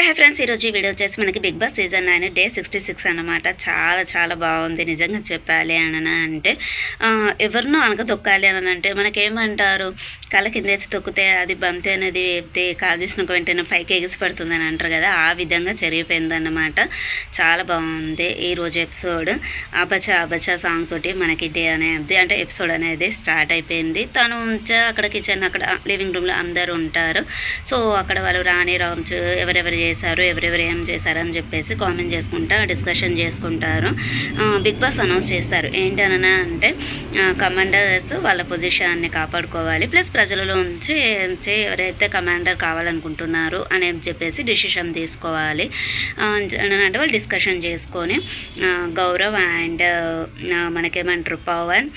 Hi friends ఈరోజు ఈ video వచ్చేసి మనకి Bigg Boss season nine day sixty six అనమాట చాలా చాలా బాగుంది. నిజంగా చెప్పాలి అని అంటే ఎవరినో అనగదొక్కాలి అని అంటే మనకేమంటారు? కళ్ళ కిందేసి తొక్కితే అది బంతి అనేది వేపితే కాలు వెంటనే పైకి ఎగిసిపడుతుంది అని అంటారు కదా ఆ విధంగా జరిగిపోయింది అన్నమాట చాలా బాగుంది ఈ రోజు ఎపిసోడ్. అబచా అబచా సాంగ్ తోటి మనకి డే అనేది అంటే ఎపిసోడ్ అనేది స్టార్ట్ అయిపోయింది. తను ఉంచా అక్కడ కిచెన్ అక్కడ లివింగ్ రూమ్లో అందరూ ఉంటారు. సో అక్కడ వాళ్ళు రాణి రామ్స్ ఎవరెవరు చేశారు ఎవరెవరు ఏం చేశారు అని చెప్పేసి కామెంట్ చేసుకుంటా డిస్కషన్ చేసుకుంటారు. బిగ్ బాస్ అనౌన్స్ చేస్తారు. ఏంటనన్నా అంటే కమాండర్స్ వాళ్ళ పొజిషన్ని కాపాడుకోవాలి ప్లస్ ప్రజలలో ఉంచి ఎవరైతే కమాండర్ కావాలనుకుంటున్నారు అని చెప్పేసి డిసిషన్ తీసుకోవాలి. అంటే వాళ్ళు డిస్కషన్ చేసుకొని గౌరవ్ అండ్ మనకేమంటారు పవన్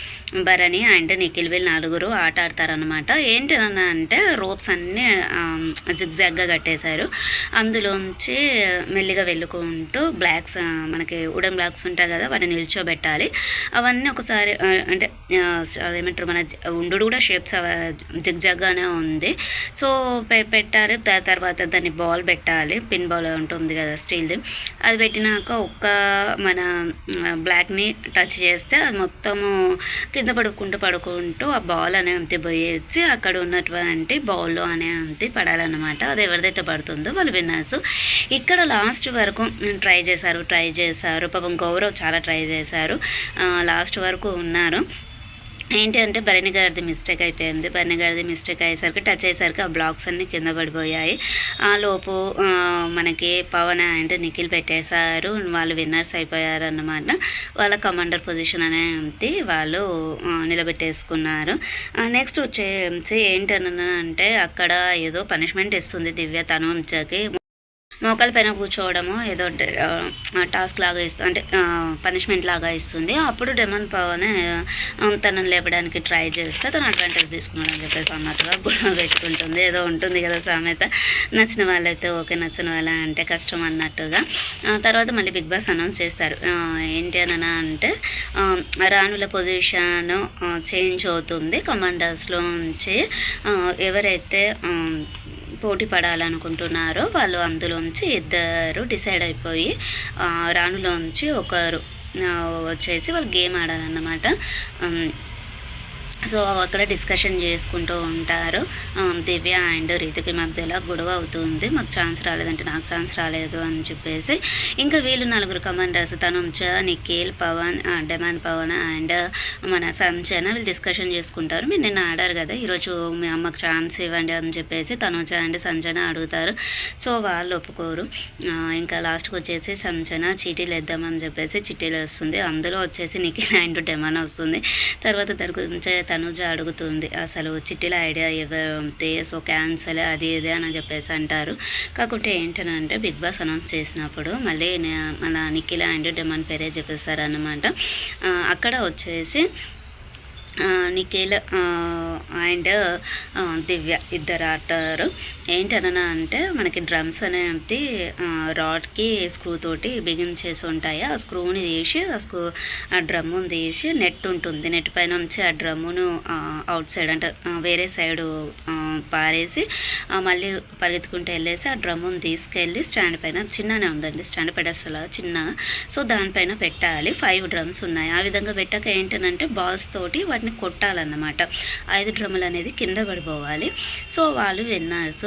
భరణి అండ్ నిఖిల్ వీళ్ళు నలుగురు ఆట ఆడతారనమాట ఏంటన్నా అంటే రోప్స్ అన్నీ జిగ్జాగ్గా కట్టేశారు. అందులోంచి మెల్లిగా వెళ్ళుకుంటూ బ్లాక్స్ మనకి ఉడన్ బ్లాక్స్ ఉంటాయి కదా వాటిని నిల్చోబెట్టాలి. అవన్నీ ఒకసారి అంటే అదేమంటారు మన ఉండు కూడా షేప్స్ జిగ్జాగ్గానే ఉంది. సో పె- పెట్టాలి దా- తర్వాత దాన్ని బాల్ పెట్టాలి. పిన్ బాల్ ఉంటుంది కదా స్టీల్ది. అది పెట్టినాక ఒక్క మన బ్లాక్ని టచ్ చేస్తే అది మొత్తము కింద పడుకుంటూ పడుకుంటూ ఆ బాల్ అనే అంతి పోయేసి అక్కడ ఉన్నటువంటి బౌల్లో అనే అంతి పడాలన్నమాట. అది ఎవరిదైతే పడుతుందో వాళ్ళు విన్నర్స్. ఇక్కడ లాస్ట్ వరకు ట్రై చేశారు ట్రై చేశారు. పాపం గౌరవ్ చాలా ట్రై చేశారు. లాస్ట్ వరకు ఉన్నారు. ఏంటి అంటే భరణి గారిది మిస్టేక్ అయిపోయింది. భరణి గారిది మిస్టేక్ అయ్యేసరికి టచ్ అయ్యేసరికి ఆ బ్లాక్స్ అన్నీ కింద పడిపోయాయి. ఆ లోపు మనకి పవన్ అండ్ నిఖిల్ పెట్టేశారు. వాళ్ళు విన్నర్స్ అయిపోయారు అన్నమాట వాళ్ళ కమాండర్ పొజిషన్ అనేది వాళ్ళు నిలబెట్టేసుకున్నారు. నెక్స్ట్ వచ్చేసి ఏంటన్నా అంటే అక్కడ ఏదో పనిష్మెంట్ ఇస్తుంది దివ్య తను ఉంచకి మోకాల పైన కూర్చోవడము ఏదో టాస్క్ లాగా ఇస్తుంది అంటే పనిష్మెంట్ లాగా ఇస్తుంది. అప్పుడు డెమన్ పవన్ తనను లేపడానికి ట్రై చేస్తే తను అడ్వాంటేజ్ తీసుకున్నాడు అని చెప్పేసి అన్నట్టుగా గొడవ పెట్టుకుంటుంది. ఏదో ఉంటుంది కదా సామెత. నచ్చిన వాళ్ళైతే ఓకే నచ్చిన వాళ్ళ అంటే కష్టం అన్నట్టుగా. తర్వాత మళ్ళీ బిగ్ బాస్ అనౌన్స్ చేస్తారు. ఏంటి అని అంటే రాణుల పొజిషన్ చేంజ్ అవుతుంది. కమాండర్స్లో నుంచి ఎవరైతే పోటీ పడాలనుకుంటున్నారో వాళ్ళు అందులోంచి ఇద్దరు డిసైడ్ అయిపోయి రాణులోంచి ఒకరు వచ్చేసి వాళ్ళు గేమ్ ఆడాలన్నమాట. సో అక్కడ డిస్కషన్ చేసుకుంటూ ఉంటారు. దివ్య అండ్ రీతికి మధ్యలో గొడవ అవుతుంది. మాకు ఛాన్స్ రాలేదంటే నాకు ఛాన్స్ రాలేదు అని చెప్పేసి ఇంకా వీళ్ళు నలుగురు కమాండర్స్ తనుంచ నిఖిల్ పవన్ డెమాన్ పవన్ అండ్ మన సంచన వీళ్ళు డిస్కషన్ చేసుకుంటారు. మీరు నిన్న ఆడారు కదా ఈరోజు మీ అమ్మకు ఛాన్స్ ఇవ్వండి అని చెప్పేసి తనుజ అండ్ సంజన అడుగుతారు. సో వాళ్ళు ఒప్పుకోరు. ఇంకా లాస్ట్కి వచ్చేసి సంచన చీటీలు వేద్దామని చెప్పేసి చిట్టీలు వస్తుంది. అందులో వచ్చేసి నిఖిల్ అండ్ డెమాన్ వస్తుంది. తర్వాత దాని గురించి తనుజ అడుగుతుంది అసలు చిట్టిల ఐడియా ఎవరితే సో క్యాన్సల్ అది ఇది అని చెప్పేసి అంటారు. కాకుంటే ఏంటనంటే బిగ్ బాస్ అనౌన్స్ చేసినప్పుడు మళ్ళీ మన నిఖిల అండ్ డెమాన్ పేరే చెప్పేస్తారు అక్కడ వచ్చేసి నిఖిల్ అండ్ దివ్య ఇద్దరు ఆడతారు. ఏంటనన్నా అంటే మనకి డ్రమ్స్ అనేది రాడ్కి స్క్రూ తోటి బిగిన్ చేసి ఉంటాయి. ఆ స్క్రూని తీసి ఆ స్క్రూ ఆ డ్రమ్ముని తీసి నెట్ ఉంటుంది. నెట్ పైన నుంచి ఆ డ్రమ్మును అవుట్ సైడ్ అంటే వేరే సైడు పారేసి మళ్ళీ పరిగెత్తుకుంటూ వెళ్ళేసి ఆ డ్రమ్ముని తీసుకెళ్ళి స్టాండ్ పైన చిన్ననే ఉందండి. స్టాండ్ పెడస్లా చిన్న. సో దానిపైన పెట్టాలి. ఫైవ్ డ్రమ్స్ ఉన్నాయి. ఆ విధంగా పెట్టాక ఏంటనంటే బాల్స్ తోటి వాటిని కొట్టాలన్నమాట. ఐదు డ్రమ్ములు అనేది కింద పడిపోవాలి. సో వాళ్ళు విన్నర్స్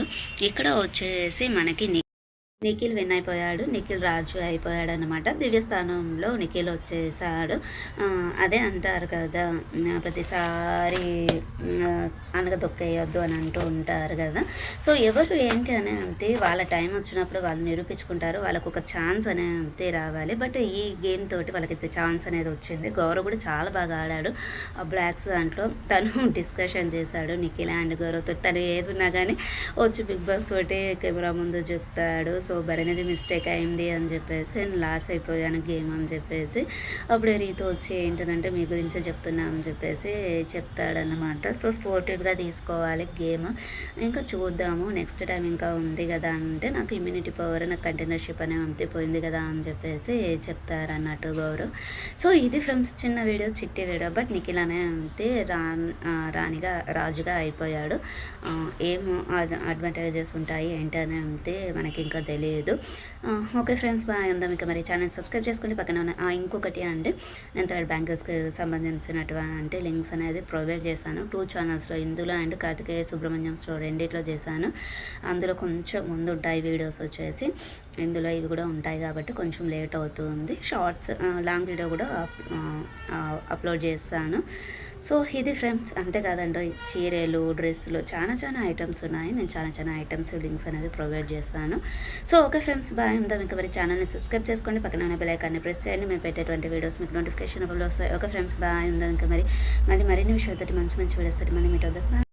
ఇక్కడ వచ్చేసి మనకి నిఖిల్ విన్ అయిపోయాడు. నిఖిల్ రాజు అయిపోయాడు అనమాట దివ్యస్థానంలో నిఖిల్ వచ్చేసాడు. అదే అంటారు కదా ప్రతిసారి అనగదొక్కేయొద్దు అని అంటూ ఉంటారు కదా. సో ఎవరు ఏంటి అని అంతే వాళ్ళ టైం వచ్చినప్పుడు వాళ్ళు నిరూపించుకుంటారు. వాళ్ళకు ఒక ఛాన్స్ అనేది అంతే రావాలి. బట్ ఈ గేమ్ తోటి వాళ్ళకి ఛాన్స్ అనేది వచ్చింది. గౌరవ్ కూడా చాలా బాగా ఆడాడు. ఆ బ్లాక్స్ దాంట్లో తను డిస్కషన్ చేశాడు నిఖిల్ అండ్ గౌరవ్తో. తను ఏదున్నా కానీ వచ్చి బిగ్ బాస్ తోటి కెమెరా ముందు చెప్తాడు. సో బరనేది మిస్టేక్ అయింది అని చెప్పేసి నేను లాస్ అయిపోయాను గేమ్ అని చెప్పేసి. అప్పుడు రీతో వచ్చి ఏంటంటే మీ గురించే చెప్తున్నా అని చెప్పేసి చెప్తాడనమాట సో స్పోర్టివ్గా తీసుకోవాలి గేమ్. ఇంకా చూద్దాము నెక్స్ట్ టైం ఇంకా ఉంది కదా అంటే నాకు ఇమ్యూనిటీ పవర్ నాకు కంటైనర్షిప్ అనే అంతిపోయింది కదా అని చెప్పేసి చెప్తారన్నట్టు గౌరవ్. సో ఇది ఫ్రెండ్స్ చిన్న వీడియో చిట్టి వీడియో బట్ నిఖిల్ అనే అంతే రా రాణిగా రాజుగా అయిపోయాడు. ఏం అడ్వాంటేజెస్ ఉంటాయి ఏంటనే అంతే మనకి ఇంకా తెలియదు ఓకే ఫ్రెండ్స్ బాగా ఉందాం ఇక మరి ఛానల్ సబ్స్క్రైబ్ చేసుకోండి పక్కన ఉన్న ఇంకొకటి అండి. నేను థర్డ్ బ్యాంకర్స్కి సంబంధించినటువంటి లింక్స్ అనేది ప్రొవైడ్ చేశాను. టూ ఛానల్స్లో ఇందులో అండ్ కార్తికేయ సుబ్రహ్మణ్యం స్టోర్ రెండిట్లో చేశాను. అందులో కొంచెం ముందు ఉంటాయి వీడియోస్ వచ్చేసి. ఇందులో ఇవి కూడా ఉంటాయి కాబట్టి కొంచెం లేట్ అవుతుంది. షార్ట్స్ లాంగ్ వీడియో కూడా అప్లోడ్ చేస్తాను. సో ఇది ఫ్రెండ్స్ అంతేకాదండి చీరలు డ్రెస్సులు చాలా చాలా ఐటమ్స్ ఉన్నాయి. నేను చాలా చాలా ఐటమ్స్ లింక్స్ అనేది ప్రొవైడ్ చేస్తాను. సో ఓకే ఫ్రెండ్స్ బాగా ఉందా ఇంకా మరి ఛానల్ని సబ్స్క్రైబ్ చేసుకోండి. పక్కన ఉన్న బెలైకాన్ని ప్రెస్ చేయండి. మేము పెట్టేటువంటి వీడియోస్ మీకు నోటిఫికేషన్ వస్తాయి. ఓకే ఫ్రెండ్స్ బాగా ఉందా ఇంకా మరి. మళ్ళీ మరిన్ని విషయాలతో మంచి మంచి వీడియోస్ తోటి మళ్ళీ మీట్ అవుతాం